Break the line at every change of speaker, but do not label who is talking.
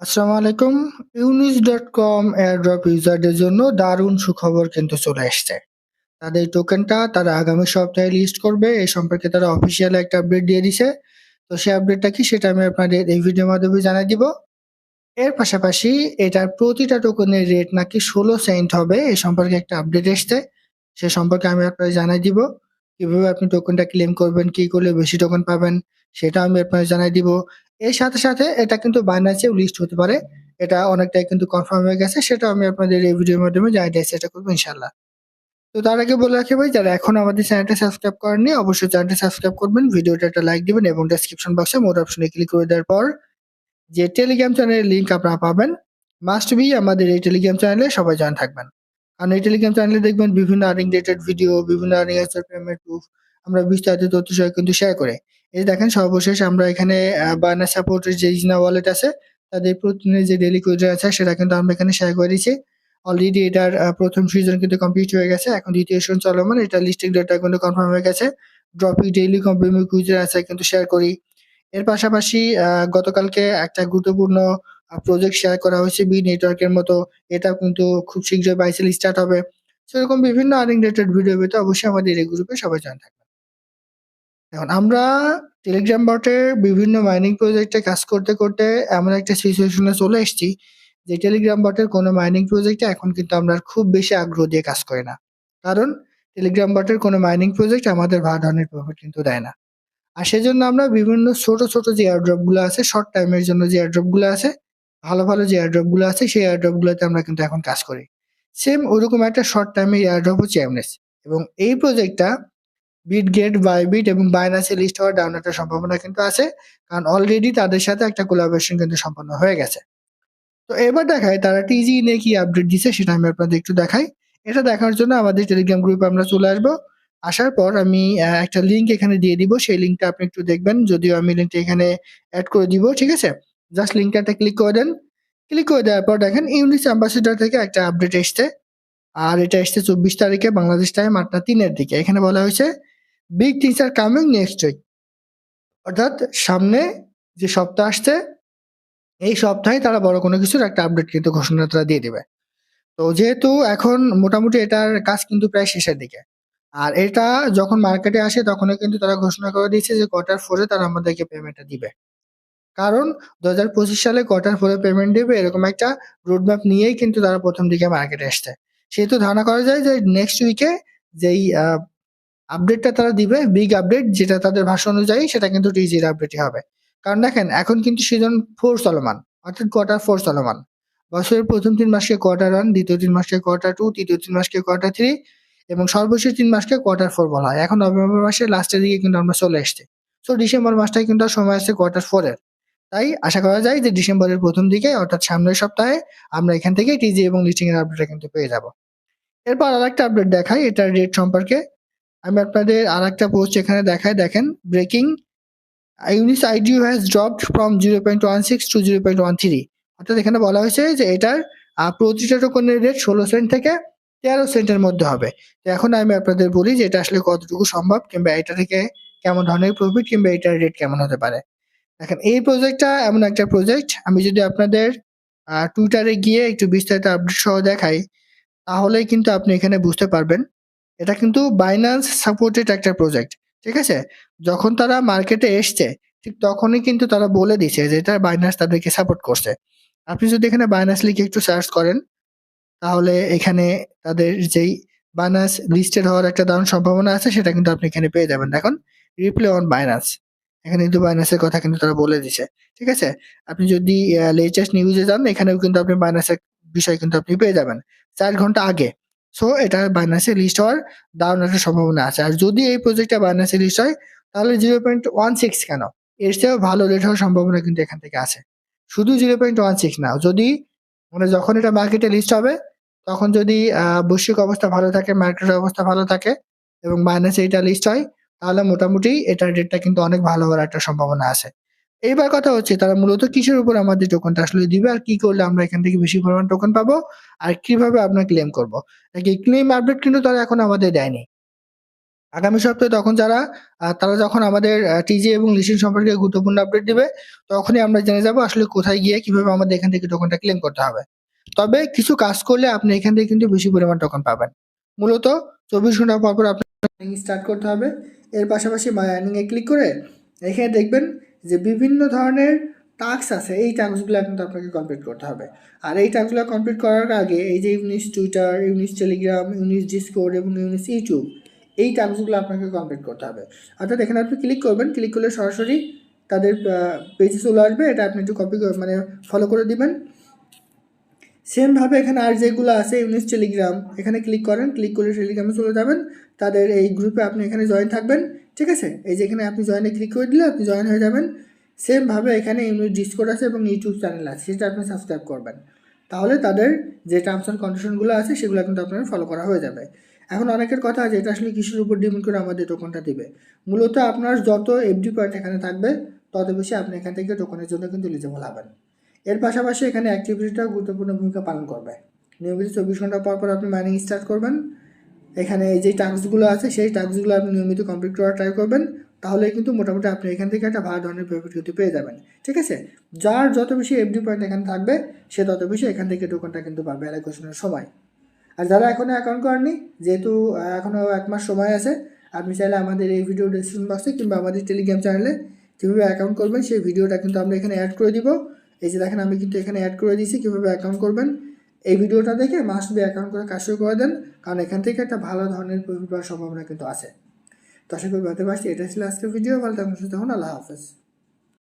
আসসালামু আলাইকুম। Younis dot com airdrop ইউজারদের জন্য দারুণ সুখবর কিন্তু চলে এসছে। তাদের টোকেনটা তারা আগামী সপ্তাহে লিস্ট করবে। এ সম্পর্কে তারা অফিসিয়াল একটা আপডেট দিয়ে দিছে। তো সেই আপডেটটা কি সেটা আমি আপনাদের এই ভিডিওর মাধ্যমে জানাই দিব। এর পাশাপাশি এটার প্রতিটা টোকেনের রেট নাকি ১৬ সেন্ট হবে এ সম্পর্কে একটা আপডেট এসছে। সে সম্পর্কে আমি আপনাদের জানাই দিব। কীভাবে আপনি টোকেনটা ক্লেম করবেন, কি করলে বেশি টোকেন পাবেন সেটা আমি আপনাদের জানাই দিব। এর সাথে, সাথে এটা কিন্তু বাইন্যান্সেও লিস্ট হতে পারে। এটা অনেকটাই কিন্তু কনফার্ম হয়ে গেছে। সেটা আমি আপনাদের এই ভিডিওর মাধ্যমে জানিয়ে দেওয়ার চেষ্টা করব ইনশাআল্লাহ। তো তার আগে বলে রাখি ভাই যারা এখন আমাদের চ্যানেলটা সাবস্ক্রাইব করেননি অবশ্যই চ্যানেলটা সাবস্ক্রাইব করবেন। ভিডিওটা একটা লাইক দিবেন এবং ডেসক্রিপশন বক্সে মোর অপশনে ক্লিক করে দেওয়ার পর যে টেলিগ্রাম চ্যানেলের লিঙ্ক আপনারা পাবেন মাস্ট বি আমাদের এই টেলিগ্রাম চ্যানেলে সবাই জয়েন থাকবেন। কারণ এই টেলিগ্রাম চ্যানেলে দেখবেন বিভিন্ন আর্নিং রিলেটেড ভিডিও, বিভিন্ন আর্নিং পেমেন্ট প্রুফ আমরা বিস্তারিত তথ্য সহ কিন্তু শেয়ার করে। এই দেখেন, সর্বশেষ আমরা এখানে আ বাইন্যান্স সাপোর্টের যে ইজনা ওয়ালেট আছে, তাদের প্রতিদিনের যে ডেইলি উইথড্র আছে সেটা কিন্তু আমরা এখানে শেয়ার করে দিচ্ছি অলরেডি এটার প্রথম সিজন কিন্তু কমপ্লিট হয়ে গেছে। এখন দ্বিতীয় সিজন চলমান। এটা লিস্টিং ডেটটা কিন্তু কনফার্ম হয়ে গেছে। ড্রপি ডেইলি কম্প্লিমেন্ট উইথড্র আছে, কিন্তু শেয়ার করি। এর পাশাপাশি গতকালকে একটা গুরুত্বপূর্ণ প্রজেক্ট শেয়ার করা হয়েছে বি নেটওয়ার্কের মতো। এটা কিন্তু খুব শীঘ্রই বাইসেল স্টার্ট হবে। সেরকম বিভিন্ন আর্নিং রিলেটেড ভিডিও পেতে অবশ্যই আমাদের এই গ্রুপে সবাই জয়েন থাকবেন। এখন আমরা টেলিগ্রাম বটের বিভিন্ন মাইনিং প্রজেক্টে কাজ করতে, করতে এমন একটা সিচুয়েশনে চলে এসেছি যে টেলিগ্রাম বটের কোনো মাইনিং প্রজেক্টে এখন কিন্তু আমরা খুব বেশি আগ্রহ দিয়ে কাজ করি না। কারণ টেলিগ্রাম বটের কোনো মাইনিং প্রজেক্ট আমাদের ভালো ধরনের প্রফিট কিন্তু দেয় না। আর সেজন্য আমরা বিভিন্ন ছোট, ছোট যে এয়ারড্রপগুলো আছে শর্ট টাইমের জন্য যে এয়ারড্রপগুলো আছে, ভালো, ভালো যে এয়ারড্রপগুলো আছে সেই এয়ারড্রপ গুলোতে আমরা কিন্তু এখন কাজ করি। সেম ওরকম একটা শর্ট টাইমের এয়ারড্রপ হচ্ছে এমনেস এবং এই প্রজেক্টটা বিটগেট, বাইবিট এবং বাইন্যান্সে লিস্ট হওয়ার ডাউন একটা সম্ভাবনা কিন্তু আছে। কারণ অলরেডি তাদের সাথে একটা কোলাবোরেশন কিন্তু সম্পন্ন হয়ে গেছে। তো এবার দেখাই তারা টিজি নিয়ে কি আপডেট দিছে সেটা আমি আপনাদের একটু দেখাই। এটা দেখার জন্য আমাদের টেলিগ্রাম গ্রুপে আমরা চলে আসব। আসার পর আমি একটা লিংক এখানে দিয়ে দিব। সেই লিংকটা আপনি একটু দেখবেন। যদিও আমি লিংকটা এখানে অ্যাড করে দিব। ঠিক আছে? জাস্ট লিংকটাতে ক্লিক করে দেন। ক্লিক করে দেওয়ার পর দেখেন ইউনিস অ্যাম্বাসেডর থেকে একটা আপডেট এসছে। আর এটা এসছে ২৪ তারিখে বাংলাদেশ টাইম ৮টা ৩ এর দিকে। এখানে বলা হয়েছে big things are coming next week. অর্থাৎ সামনে যে সপ্তাহ আসছে, এই সপ্তাহে তারা বড় কোনো কিছুর একটা আপডেট কিন্তু ঘোষণা তারা দিয়ে দেবে তো যেহেতু এখন মোটামুটি এটার কাজ কিন্তু প্রায় শেষের দিকে। আর এটা যখন মার্কেটে আসে তখনও কিন্তু তারা ঘোষণা করে দিয়েছে যে কোয়ার্টার ফোরে তারা আমাদেরকে পেমেন্টটা দিবে। কারণ ২০২৫ সালে কোয়ার্টার ফোরে পেমেন্ট দিবে, এরকম একটা রোডম্যাপ নিয়েই কিন্তু তারা প্রথম দিকে মার্কেটে আসছে সেহেতু ধারণা করা যায় যে নেক্সট উইকে যেই আপডেটটা তারা দিবে বিগ আপডেট যেটা তাদের ভাষা অনুযায়ী সেটা কিন্তু টিজির আপডেটই হবে। কারণ দেখেন এখন কিন্তু সিজন ফোর চলমান অর্থাৎ কোয়ার্টার ফোর চলমান। বছরের ১ম ৩ মাসকে কোয়ার্টার 1, দ্বিতীয় তিন মাসকে কোয়ার্টার টু তৃতীয় তিন মাসকে কোয়ার্টার থ্রি এবং সর্বশেষ তিন মাসকে কোয়ার্টার ফোর বলা হয়। এখন নভেম্বর মাসের লাস্টের দিকে কিন্তু আমরা চলে এসেছি। সো ডিসেম্বর মাসটায় কিন্তু আর সময় আছে কোয়ার্টার ফোরের তাই আশা করা যায় যে ডিসেম্বরের প্রথম দিকে অর্থাৎ সামনের সপ্তাহে আমরা এখান থেকে টিজি এবং লিস্টিং এর আপডেটটা কিন্তু পেয়ে যাব। এরপর আরেকটা আপডেট দেখাই এটার রেট সম্পর্কে। আমি আপনাদের আর একটা পোস্ট এখানে দেখাই, দেখেন ব্রেকিং ইউনিস আইডিউ হ্যাজ ড্রপড ফ্রম 0.16 টু 0.13 অর্থাৎ এখানে বলা হয়েছে যে এটার প্রতিটা টোকেনের রেট ১৬ সেন্ট থেকে ১৩ সেন্টের মধ্যে হবে। তো এখন আমি আপনাদের বলি যে এটা আসলে কতটুকু সম্ভব কিংবা এটা থেকে কেমন ধরনের প্রফিট কিংবা এটার রেট কেমন হতে পারে। দেখেন, এই প্রজেক্টটা এমন একটা প্রজেক্ট আমি যদি আপনাদের টুইটারে গিয়ে একটু বিস্তারিত আপডেট সহ দেখাই, তাহলেই কিন্তু আপনি এখানে বুঝতে পারবেন। এটা কিন্তু বাইন্যান্স সাপোর্টেড একটা প্রজেক্ট। ঠিক আছে? যখন তারা মার্কেটে এসছে, ঠিক তখনই কিন্তু তারা বলে দিছে যে এটা বাইন্যান্স তাদেরকে সাপোর্ট করছে। আপনি যদি এখানে বাইন্যান্স লিখে একটু সার্চ করেন, তাহলে এখানে তাদের যেই বাইন্যান্স লিস্টেড হওয়ার একটা দারুণ সম্ভাবনা আছে, সেটা কিন্তু আপনি এখানে পেয়ে যাবেন। দেখুন রিপ্লে অন বাইন্যান্স। এখানে কিন্তু বাইন্যান্সের কথা কিন্তু তারা বলে দিছে। ঠিক আছে? আপনি যদি লেটেস্ট নিউজে যান, এখানেও কিন্তু আপনি বাইন্যান্সের বিষয় কিন্তু আপনি পেয়ে যাবেন। চার ঘণ্টা আগে। সো এটা বাইন্যান্সে লিস্ট হওয়ার দারুণ একটা সম্ভাবনা আছে। আর যদি এই প্রজেক্টটা বাইন্যান্সে লিস্ট হয় তাহলে 0.16 কেন? এর চেয়েও ভালো রেট হওয়ার সম্ভাবনা কিন্তু এখান থেকে আছে। শুধু 0.16 না যদি মানে যখন এটা মার্কেটে লিস্ট হবে তখন যদি বৈশ্বিক অবস্থা ভালো থাকে, মার্কেটের অবস্থা ভালো থাকে এবং বাইন্যান্সে এটা লিস্ট হয় তাহলে মোটামুটি এটার রেটটা কিন্তু অনেক ভালো হওয়ার একটা সম্ভাবনা আছে। এইবার কথা হচ্ছে তারা মূলত কিসের উপর আমাদের টোকেনটা আসলে দিবে আর কি করলে আমরা এখান থেকে বেশি পরিমাণ টোকন পাবো আর কীভাবে আমরা ক্লেম করব। নাকি ক্লেম আপডেট কিন্তু তারা এখন আমাদের দেয়নি। আগামী সপ্তাহে তখন যারা তারা যখন আমাদের টিজে এবং লিসিং সম্পর্কে গুরুত্বপূর্ণ আপডেট দিবে, তখনই আমরা জেনে যাব আসলে কোথায় গিয়ে কীভাবে আমাদের এখান থেকে টোকনটা ক্লেম করতে হবে তবে কিছু কাজ করলে আপনি এখান থেকে কিন্তু বেশি পরিমাণ টোকন পাবেন মূলত চব্বিশ ঘণ্টা পর পর আপনার স্টার্ট করতে হবে এর পাশাপাশি মাই আর্নিং এ ক্লিক করে এখানে দেখবেন যে বিভিন্ন ধরনের টাস্ক আছে, এই টাস্কগুলো কিন্তু আপনাকে কমপ্লিট করতে হবে। আর এই টাস্কগুলো কমপ্লিট করার আগে এই যে Unis Twitter Unis Telegram Unis Discord এবং ইউনিস ইউটিউব এই টাস্কগুলো আপনাকে কমপ্লিট করতে হবে। অর্থাৎ এখানে আপনি ক্লিক করবেন ক্লিক করলে সরাসরি তাদের পেজে চলে আসবে। এটা আপনি একটু কপি মানে ফলো করে দিবেন। সেমভাবে এখানে আর যেগুলো আছে ইউনিস টেলিগ্রাম এখানে ক্লিক করেন। ক্লিক করলে টেলিগ্রামে চলে যাবেন। তাদের এই গ্রুপে আপনি এখানে জয়েন থাকবেন। ঠিক আছে? এই যে এখানে আপনি জয়েনে ক্লিক করে দিলে আপনি জয়েন হয়ে যাবেন। সেমভাবে এখানে ইউনিট ডিসকোড আছে এবং ইউটিউব চ্যানেল আছে, সেটা আপনি সাবস্ক্রাইব করবেন। তাহলে তাদের যে টার্মস অ্যান্ড কন্ডিশনগুলো আছে, সেগুলো কিন্তু আপনার ফলো করা হয়ে যাবে। এখন অনেকের কথা আছে, এটা আসলে কিসের উপর ডিপেন্ড করে আমাদের টোকনটা দিবে? মূলত আপনার যত এফডি পয়েন্ট এখানে থাকবে, তত বেশি আপনি এখান থেকে টোকনের জন্য কিন্তু এলিজিবল হবেন। এর পাশাপাশি এখানে অ্যাক্টিভিটিটাও গুরুত্বপূর্ণ ভূমিকা পালন করবে। নিয়মিত চব্বিশ ঘণ্টা পর পর আপনি মাইনিং স্টার্ট করবেন। এখানে যে টাস্কগুলো আছে, সেই টাস্কগুলো আপনি নিয়মিত কমপ্লিট করার ট্রাই করবেন, তাহলে কিন্তু মোটামুটি আপনি এখান থেকে একটা ভালো ধরনের প্রফিট কিন্তু পেয়ে যাবেন। ঠিক আছে? যার যত বেশি এফডি পয়েন্ট এখানে থাকবে, সে তত বেশি এখান থেকে টোকনটা কিন্তু পাবে অ্যালোকেশনের সময়। আর যারা এখনও অ্যাকাউন্ট করেননি, যেহেতু এখনও এক মাস সময় আছে, আপনি চাইলে আমাদের এই ভিডিও ডিসক্রিপশন বক্সে কিংবা আমাদের টেলিগ্রাম চ্যানেলে কীভাবে অ্যাকাউন্ট করবেন, সেই ভিডিওটা কিন্তু আমরা এখানে অ্যাড করে দিব। এই যে দেখেন, আমি কিন্তু এখানে অ্যাড করে দিয়েছি, কীভাবে অ্যাকাউন্ট করবেন? এই ভিডিওটা দেখে মাস্ট বি অ্যাকাউন্ট করে কাজ শুরু করে দেন, কারণ এখান থেকে একটা ভালো ধরনের প্রফিট পাওয়ার সম্ভাবনা কিন্তু আছে। তো আশা করি বলতে পারছি এটা ছিল আজকের ভিডিও ভালো থাকুন সুস্থ হন আল্লাহ হাফেজ।